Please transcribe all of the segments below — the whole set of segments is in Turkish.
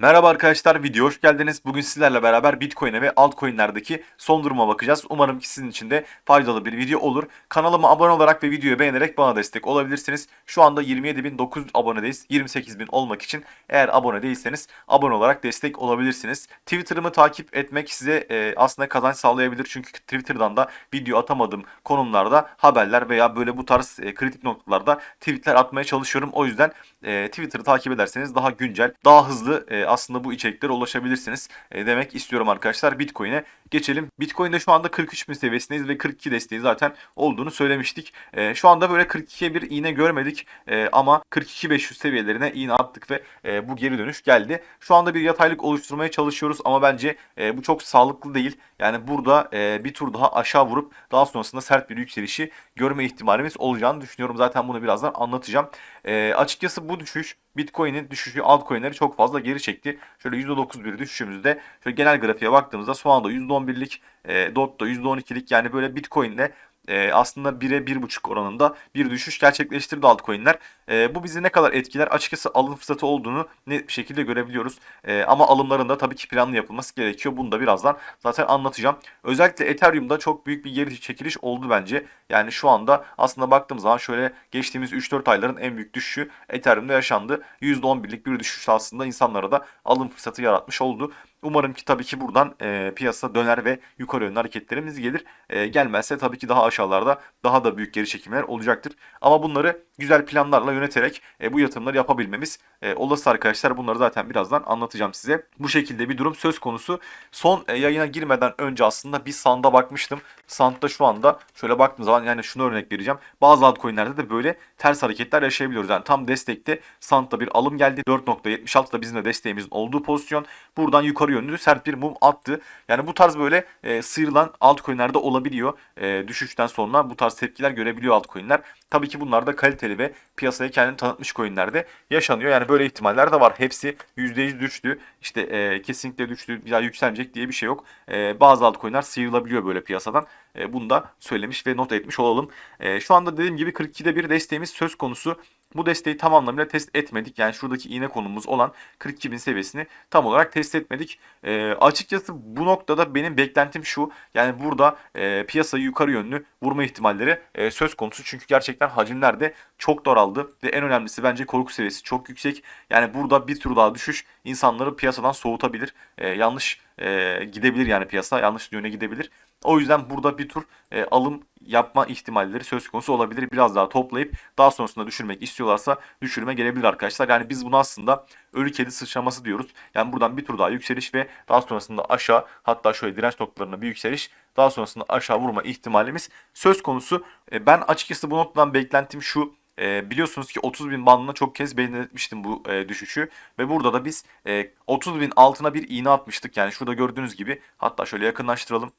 Merhaba arkadaşlar, video hoş geldiniz. Bugün sizlerle beraber Bitcoin'e ve altcoin'lerdeki son duruma bakacağız. Umarım ki sizin için de faydalı bir video olur. Kanalıma abone olarak ve videoyu beğenerek bana destek olabilirsiniz. Şu anda 27.900 abonedeyiz. 28.000 olmak için eğer abone değilseniz abone olarak destek olabilirsiniz. Twitter'ımı takip etmek size e, aslında kazanç sağlayabilir. Çünkü Twitter'dan da video atamadığım konumlarda haberler veya böyle bu tarz e, kritik noktalarda tweetler atmaya çalışıyorum. O yüzden e, Twitter'ı takip ederseniz daha güncel, daha hızlı e, aslında bu içeriklere ulaşabilirsiniz e, demek istiyorum arkadaşlar. Bitcoin'e geçelim. Bitcoin'de şu anda 43 bin seviyesindeyiz ve 42 desteği zaten olduğunu söylemiştik. E, şu anda böyle 42'ye bir iğne görmedik e, ama 42-500 seviyelerine iğne attık ve e, bu geri dönüş geldi. Şu anda bir yataylık oluşturmaya çalışıyoruz ama bence e, bu çok sağlıklı değil. Yani burada e, bir tur daha aşağı vurup daha sonrasında sert bir yükselişi görme ihtimalimiz olacağını düşünüyorum. Zaten bunu birazdan anlatacağım. E, açıkçası bu düşüş Bitcoin'in düşüşü altcoin'leri çok fazla geri çekti. Şöyle %9 bir düşüşümüzde şöyle genel grafiğe baktığımızda Solana %11'lik, e, DOT'da %12'lik yani böyle Bitcoin'de e, aslında 1'e 1.5 oranında bir düşüş gerçekleştirdi altcoin'ler. E, bu bizi ne kadar etkiler? Açıkçası alım fırsatı olduğunu net bir şekilde görebiliyoruz. E, ama alımların da tabii ki planlı yapılması gerekiyor. Bunu da birazdan zaten anlatacağım. Özellikle Ethereum'da çok büyük bir geri çekiliş oldu bence. Yani şu anda aslında baktığım zaman şöyle geçtiğimiz 3-4 ayların en büyük düşüşü Ethereum'da yaşandı. %11'lik bir düşüş aslında insanlara da alım fırsatı yaratmış oldu. Umarım ki tabii ki buradan e, piyasa döner ve yukarı yönlü hareketlerimiz gelir. E, gelmezse tabii ki daha aşağılarda daha da büyük geri çekimler olacaktır. Ama bunları güzel planlarla yöneterek e, bu yatırımları yapabilmemiz e, olası arkadaşlar. Bunları zaten birazdan anlatacağım size. Bu şekilde bir durum söz konusu. Son e, yayına girmeden önce aslında bir sanda bakmıştım. Sand'da şu anda şöyle baktığım zaman yani şunu örnek vereceğim. Bazı altcoin'lerde de böyle ters hareketler yaşayabiliyoruz. Yani tam destekte Sand'da bir alım geldi. 4.76 da bizim de desteğimizin olduğu pozisyon. Buradan yukarı yönlü sert bir mum attı. Yani bu tarz böyle e, sıyrılan altcoin'lerde olabiliyor. E, düşüşten sonra bu tarz tepkiler görebiliyor altcoin'ler. Tabii ki bunlar da kaliteli ve piyasaya kendini tanıtmış coin'lerde yaşanıyor. Yani böyle ihtimaller de var. Hepsi %100 düştü. İşte e, kesinlikle düştü. Bir daha yükselecek diye bir şey yok. E, bazı altcoin'ler sıyrılabiliyor böyle piyasadan. E, bunu da söylemiş ve not etmiş olalım. E, şu anda dediğim gibi 42'de bir desteğimiz söz konusu. Bu desteği tam anlamıyla test etmedik. Yani şuradaki iğne konumumuz olan 42.000 seviyesini tam olarak test etmedik. E, açıkçası bu noktada benim beklentim şu. Yani burada e, piyasayı yukarı yönlü vurma ihtimalleri e, söz konusu. Çünkü gerçekten hacimler de çok daraldı. Ve en önemlisi bence korku seviyesi çok yüksek. Yani burada bir tur daha düşüş insanları piyasadan soğutabilir. E, yanlış e, gidebilir yani piyasa. Yanlış yöne gidebilir. O yüzden burada bir tur e, alım yapma ihtimalleri söz konusu olabilir. Biraz daha toplayıp daha sonrasında düşürmek istiyorlarsa düşürme gelebilir arkadaşlar. Yani biz bunu aslında ölü kedi sıçraması diyoruz. Yani buradan bir tur daha yükseliş ve daha sonrasında aşağı hatta şöyle direnç noktalarına bir yükseliş daha sonrasında aşağı vurma ihtimalimiz söz konusu. E, ben açıkçası bu noktadan beklentim şu. E, biliyorsunuz ki 30 bin bandına çok kez belirtmiştim bu e, düşüşü. Ve burada da biz e, 30 bin altına bir iğne atmıştık. Yani şurada gördüğünüz gibi hatta şöyle yakınlaştıralım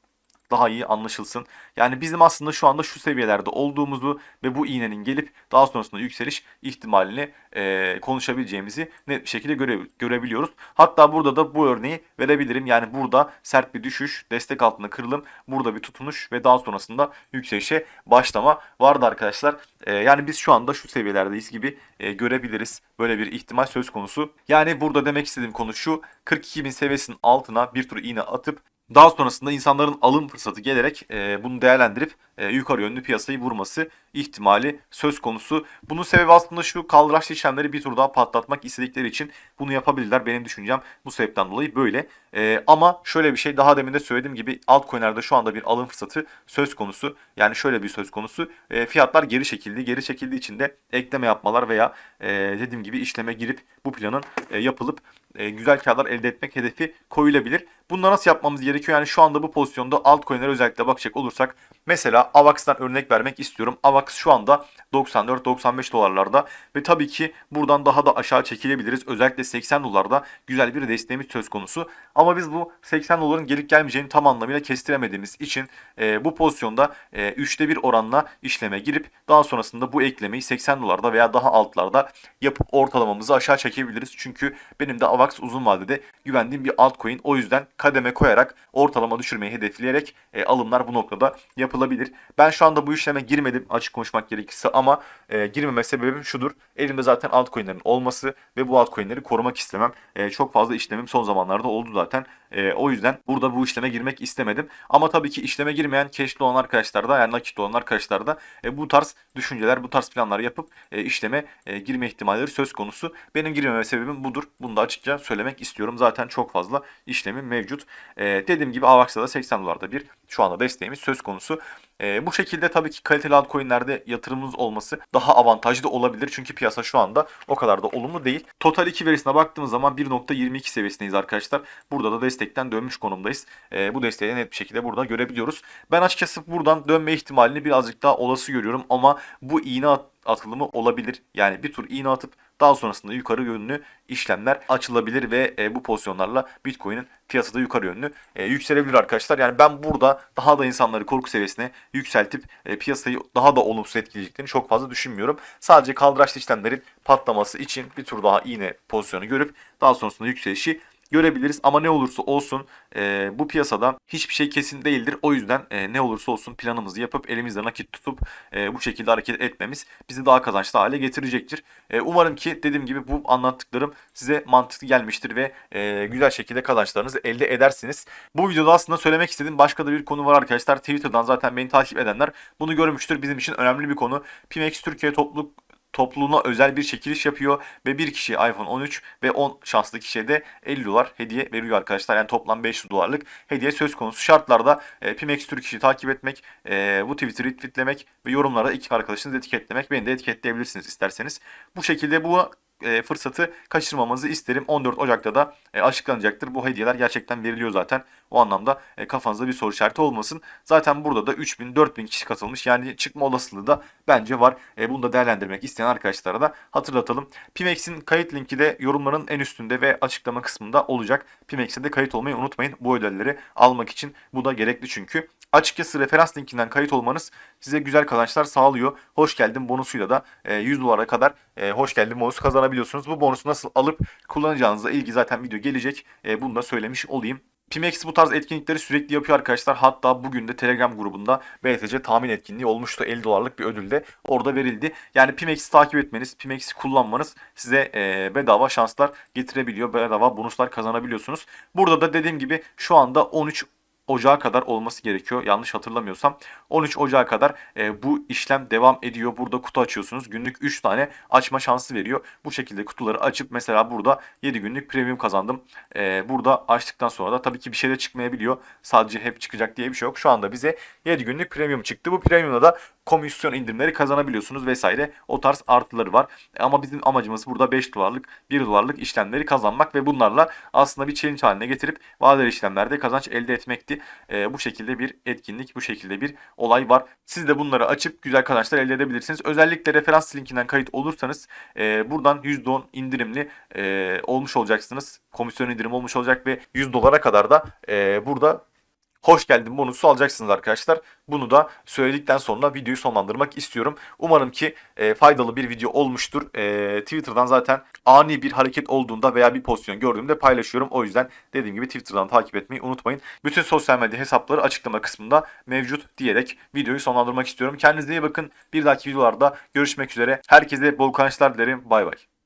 daha iyi anlaşılsın. Yani bizim aslında şu anda şu seviyelerde olduğumuzu ve bu iğnenin gelip daha sonrasında yükseliş ihtimalini e, konuşabileceğimizi net bir şekilde göre, görebiliyoruz. Hatta burada da bu örneği verebilirim. Yani burada sert bir düşüş, destek altında kırılım, burada bir tutunuş ve daha sonrasında yükselişe başlama vardı arkadaşlar. E, yani biz şu anda şu seviyelerdeyiz gibi e, görebiliriz. Böyle bir ihtimal söz konusu. Yani burada demek istediğim konu şu. 42.000 seviyesinin altına bir tur iğne atıp daha sonrasında insanların alım fırsatı gelerek e, bunu değerlendirip e, yukarı yönlü piyasayı vurması ihtimali söz konusu. Bunun sebebi aslında şu kaldıraçlı işlemleri bir tur daha patlatmak istedikleri için bunu yapabilirler. Benim düşüncem bu sebepten dolayı böyle. E, ama şöyle bir şey daha demin de söylediğim gibi altcoin'lerde şu anda bir alım fırsatı söz konusu. Yani şöyle bir söz konusu. E, fiyatlar geri çekildi. Geri çekildiği için de ekleme yapmalar veya e, dediğim gibi işleme girip bu planın e, yapılıp e, güzel karlar elde etmek hedefi koyulabilir. Bunu nasıl yapmamız gerekiyor? Yani şu anda bu pozisyonda altcoin'lere özellikle bakacak olursak mesela AVAX'tan örnek vermek istiyorum. AVAX şu anda 94-95 dolarlarda ve tabii ki buradan daha da aşağı çekilebiliriz. Özellikle 80 dolarda güzel bir desteğimiz söz konusu. Ama biz bu 80 doların gelip gelmeyeceğini tam anlamıyla kestiremediğimiz için e, bu pozisyonda e, 3'te 1 oranla işleme girip daha sonrasında bu eklemeyi 80 dolarda veya daha altlarda yapıp ortalamamızı aşağı çekebiliriz. Çünkü benim de AVAX uzun vadede güvendiğim bir altcoin. O yüzden kademe koyarak ortalama düşürmeyi hedefleyerek e, alımlar bu noktada yapılabilir. Ben şu anda bu işleme girmedim açık konuşmak gerekirse ama e, girmeme sebebim şudur. Elimde zaten altcoin'lerin olması ve bu altcoin'leri korumak istemem. E, çok fazla işlemim son zamanlarda oldu zaten. E, o yüzden burada bu işleme girmek istemedim. Ama tabii ki işleme girmeyen cash'li olan arkadaşlar da yani nakitli olan arkadaşlar da e, bu tarz düşünceler, bu tarz planlar yapıp e, işleme e, girme ihtimalleri söz konusu. Benim girmeme sebebim budur. Bunu da açıkça söylemek istiyorum. Zaten çok fazla işlemim mevcut. E, dediğim gibi Avax'ta da 80 dolarda bir şu anda desteğimiz söz konusu. E, bu şekilde tabii ki kaliteli altcoin'lerde yatırımınız olması daha avantajlı olabilir. Çünkü piyasa şu anda o kadar da olumlu değil. Total 2 verisine baktığımız zaman 1.22 seviyesindeyiz arkadaşlar. Burada da destekten dönmüş konumdayız. E, bu desteği de net bir şekilde burada görebiliyoruz. Ben açıkçası buradan dönme ihtimalini birazcık daha olası görüyorum ama bu iğne atılımı olabilir. Yani bir tur iğne atıp daha sonrasında yukarı yönlü işlemler açılabilir ve e, bu pozisyonlarla Bitcoin'in piyasada yukarı yönlü e, yükselebilir arkadaşlar. Yani ben burada daha da insanları korku seviyesine yükseltip e, piyasayı daha da olumsuz etkileyeceklerini çok fazla düşünmüyorum. Sadece kaldıraçlı işlemlerin patlaması için bir tur daha iğne pozisyonu görüp daha sonrasında yükselişi görebiliriz. Ama ne olursa olsun e, bu piyasada hiçbir şey kesin değildir. O yüzden e, ne olursa olsun planımızı yapıp elimizde nakit tutup e, bu şekilde hareket etmemiz bizi daha kazançlı hale getirecektir. E, umarım ki dediğim gibi bu anlattıklarım size mantıklı gelmiştir ve e, güzel şekilde kazançlarınızı elde edersiniz. Bu videoda aslında söylemek istediğim başka da bir konu var arkadaşlar. Twitter'dan zaten beni takip edenler bunu görmüştür. Bizim için önemli bir konu. Pimex Türkiye topluluk topluluğuna özel bir çekiliş yapıyor ve bir kişi iPhone 13 ve 10 şanslı kişiye de 50 dolar hediye veriyor arkadaşlar. Yani toplam 500 dolarlık hediye söz konusu. Şartlarda e, Pimex Türk kişiyi takip etmek, e, bu Twitter'ı retweetlemek ve yorumlara iki arkadaşınızı etiketlemek. Beni de etiketleyebilirsiniz isterseniz. Bu şekilde bu e, fırsatı kaçırmamanızı isterim. 14 Ocak'ta da e, açıklanacaktır. Bu hediyeler gerçekten veriliyor zaten. O anlamda e, kafanızda bir soru işareti olmasın. Zaten burada da 3000 4000 kişi katılmış. Yani çıkma olasılığı da bence var. Bunu da değerlendirmek isteyen arkadaşlara da hatırlatalım. Pimex'in kayıt linki de yorumların en üstünde ve açıklama kısmında olacak. Pimex'e de kayıt olmayı unutmayın. Bu ödülleri almak için bu da gerekli çünkü. Açıkçası referans linkinden kayıt olmanız size güzel kazançlar sağlıyor. Hoş geldin bonusuyla da e, 100 dolara kadar hoş geldin bonusu kazanabiliyorsunuz. Bu bonusu nasıl alıp kullanacağınızla ilgili zaten video gelecek. E, bunu da söylemiş olayım. Pimex bu tarz etkinlikleri sürekli yapıyor arkadaşlar. Hatta bugün de Telegram grubunda BTC tahmin etkinliği olmuştu. 50 dolarlık bir ödül de orada verildi. Yani Pimex'i takip etmeniz, Pimex'i kullanmanız size e, bedava şanslar getirebiliyor. Bedava bonuslar kazanabiliyorsunuz. Burada da dediğim gibi şu anda 13 Ocağa kadar olması gerekiyor. Yanlış hatırlamıyorsam 13 Ocağa kadar e, bu işlem devam ediyor. Burada kutu açıyorsunuz. Günlük 3 tane açma şansı veriyor. Bu şekilde kutuları açıp mesela burada 7 günlük premium kazandım. E, burada açtıktan sonra da tabii ki bir şey de çıkmayabiliyor. Sadece hep çıkacak diye bir şey yok. Şu anda bize 7 günlük premium çıktı. Bu premiumda da komisyon indirimleri kazanabiliyorsunuz vesaire. O tarz artıları var. Ama bizim amacımız burada 5 dolarlık 1 dolarlık işlemleri kazanmak ve bunlarla aslında bir challenge haline getirip vadeli işlemlerde kazanç elde etmekti. E, bu şekilde bir etkinlik, bu şekilde bir olay var. Siz de bunları açıp güzel kazançlar elde edebilirsiniz. Özellikle referans linkinden kayıt olursanız e, buradan %10 indirimli e, olmuş olacaksınız. Komisyon indirim olmuş olacak ve 100 dolara kadar da e, burada hoş geldin bonusu alacaksınız arkadaşlar. Bunu da söyledikten sonra videoyu sonlandırmak istiyorum. Umarım ki e, faydalı bir video olmuştur. E, Twitter'dan zaten ani bir hareket olduğunda veya bir pozisyon gördüğümde paylaşıyorum. O yüzden dediğim gibi Twitter'dan takip etmeyi unutmayın. Bütün sosyal medya hesapları açıklama kısmında mevcut diyerek videoyu sonlandırmak istiyorum. Kendinize iyi bakın. Bir dahaki videolarda görüşmek üzere. Herkese bol kazançlar dilerim. Bay bay.